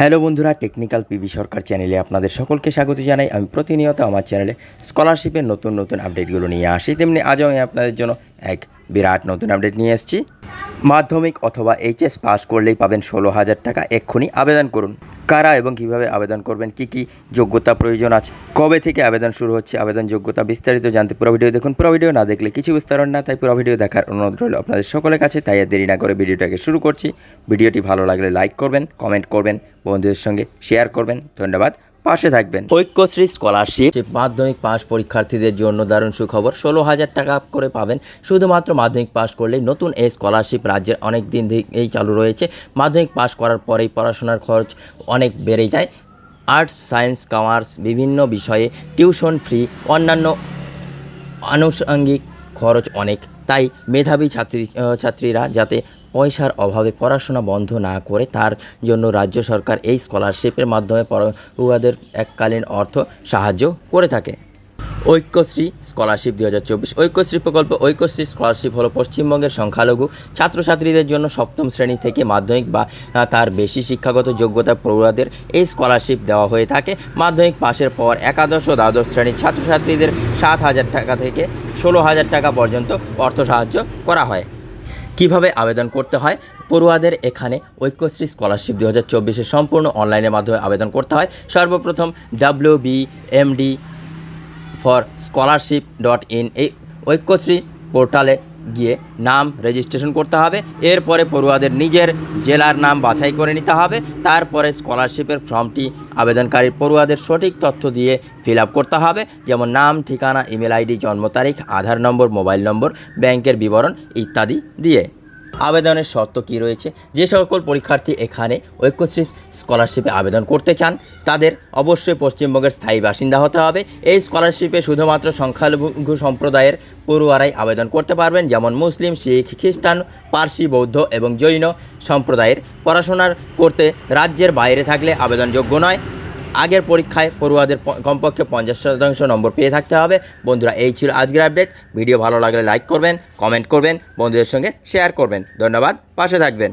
Hello বন্ধুরা, technical PV সরকার চ্যানেলে আপনাদের সকলকে স্বাগত জানাই। আমি প্রতিনিয়ত আমার চ্যানেলে স্কলারশিপের নতুন নতুন আপডেটগুলো নিয়ে আসি। তেমনি আজও আমি আপনাদের জন্য এক বিরাট নতুন আপডেট নিয়ে এসেছি। মাধ্যমিক অথবা এইচএস পাস করলেই পাবেন ষোলো হাজার টাকা এক্ষুনি আবেদন করুন। কারা এবং কীভাবে আবেদন করবেন, কি কি যোগ্যতা প্রয়োজন আছে, কবে থেকে আবেদন শুরু হচ্ছে, আবেদন যোগ্যতা বিস্তারিত জানতে পুরো ভিডিও দেখুন। পুরো ভিডিও না দেখলে কিছু বিস্তারণ না, তাই পুরো ভিডিও দেখার অনুরোধ রইল আপনাদের সকলের কাছে। তাই দেরি না করে ভিডিওটাকে শুরু করছি। ভিডিওটি ভালো লাগলে লাইক করবেন, কমেন্ট করবেন, বন্ধুদের সঙ্গে শেয়ার করবেন। ধন্যবাদ। পাশে থাকবেন। ঐক্যশ্রী স্কলারশিপ, যে মাধ্যমিক পাশ পরীক্ষার্থীদের জন্য দারুণ সুখবর, ষোলো হাজার টাকা করে পাবেন। শুধুমাত্র মাধ্যমিক পাশ করলেই নতুন এই স্কলারশিপ রাজ্যের অনেক দিন থেকেই চালু রয়েছে। মাধ্যমিক পাশ করার পরেই পড়াশোনার খরচ অনেক বেড়ে যায়। আর্টস, সায়েন্স, কমার্স বিভিন্ন বিষয়ে টিউশন ফ্রি অন্যান্য আনুষঙ্গিক খরচ অনেক তাই মেধাবী ছাত্রী ছাত্রীরা যাতে পয়সার অভাবে পড়াশোনা বন্ধ না করে, তার জন্য রাজ্য সরকার এই স্কলারশিপের মাধ্যমে পড়ুয়াদের এককালীন অর্থ সাহায্য করে থাকে। ঐক্যশ্রী স্কলারশিপ দুই হাজার চব্বিশ। ঐক্যশ্রী প্রকল্প, ঐক্যশ্রী স্কলারশিপ হলো পশ্চিমবঙ্গের সংখ্যালঘু ছাত্রছাত্রীদের জন্য সপ্তম শ্রেণি থেকে মাধ্যমিক বা তার বেশি শিক্ষাগত যোগ্যতা পড়ুয়াদের এই স্কলারশিপ দেওয়া হয়ে থাকে। মাধ্যমিক পাশের পর একাদশ ও দ্বাদশ শ্রেণির ছাত্রছাত্রীদের সাত হাজার টাকা থেকে ষোলো হাজার টাকা পর্যন্ত অর্থ সাহায্য করা হয়। কীভাবে আবেদন করতে হয়? পড়ুয়াদের এখানে ঐক্যশ্রী স্কলারশিপ দু হাজার চব্বিশের সম্পূর্ণ অনলাইনের মাধ্যমে আবেদন করতে হয়। সর্বপ্রথম W B MD for scholarship dot in এই ঐক্যশ্রী পোর্টালে গিয়ে নাম রেজিস্ট্রেশন করতে হবে। এরপরে পড়ুয়াদের নিজের জেলার নাম বাছাই করে নিতে হবে। তারপরে স্কলারশিপের ফর্মটি আবেদনকারী পড়ুয়াদের সঠিক তথ্য দিয়ে ফিল করতে হবে। যেমন নাম, ঠিকানা, ইমেল আইডি, জন্ম তারিখ, আধার নম্বর, মোবাইল নম্বর, ব্যাংকের বিবরণ ইত্যাদি দিয়ে। আবেদনের শর্ত কী রয়েছে? যে সকল পরীক্ষার্থী এখানে ঐক্যশ্রী স্কলারশিপে আবেদন করতে চান, তাদের অবশ্যই পশ্চিমবঙ্গের স্থায়ী বাসিন্দা হতে হবে। এই স্কলারশিপে শুধুমাত্র সংখ্যালঘু সম্প্রদায়ের পড়ুয়ারাই আবেদন করতে পারবেন, যেমন মুসলিম, শিখ, খ্রিস্টান, পার্সি, বৌদ্ধ এবং জৈন সম্প্রদায়ের। পড়াশোনার করতে রাজ্যের বাইরে থাকলে আবেদনযোগ্য নয়। আগের পরীক্ষায় পড়ুয়াদের কমপক্ষে পঞ্চাশ শতাংশ নম্বর পেয়ে থাকতে হবে। বন্ধুরা, এই ছিল আজকের আপডেট ভিডিও ভালো লাগলে লাইক করবেন কমেন্ট করবেন, বন্ধুদের সঙ্গে শেয়ার করবেন। ধন্যবাদ, পাশে থাকবেন।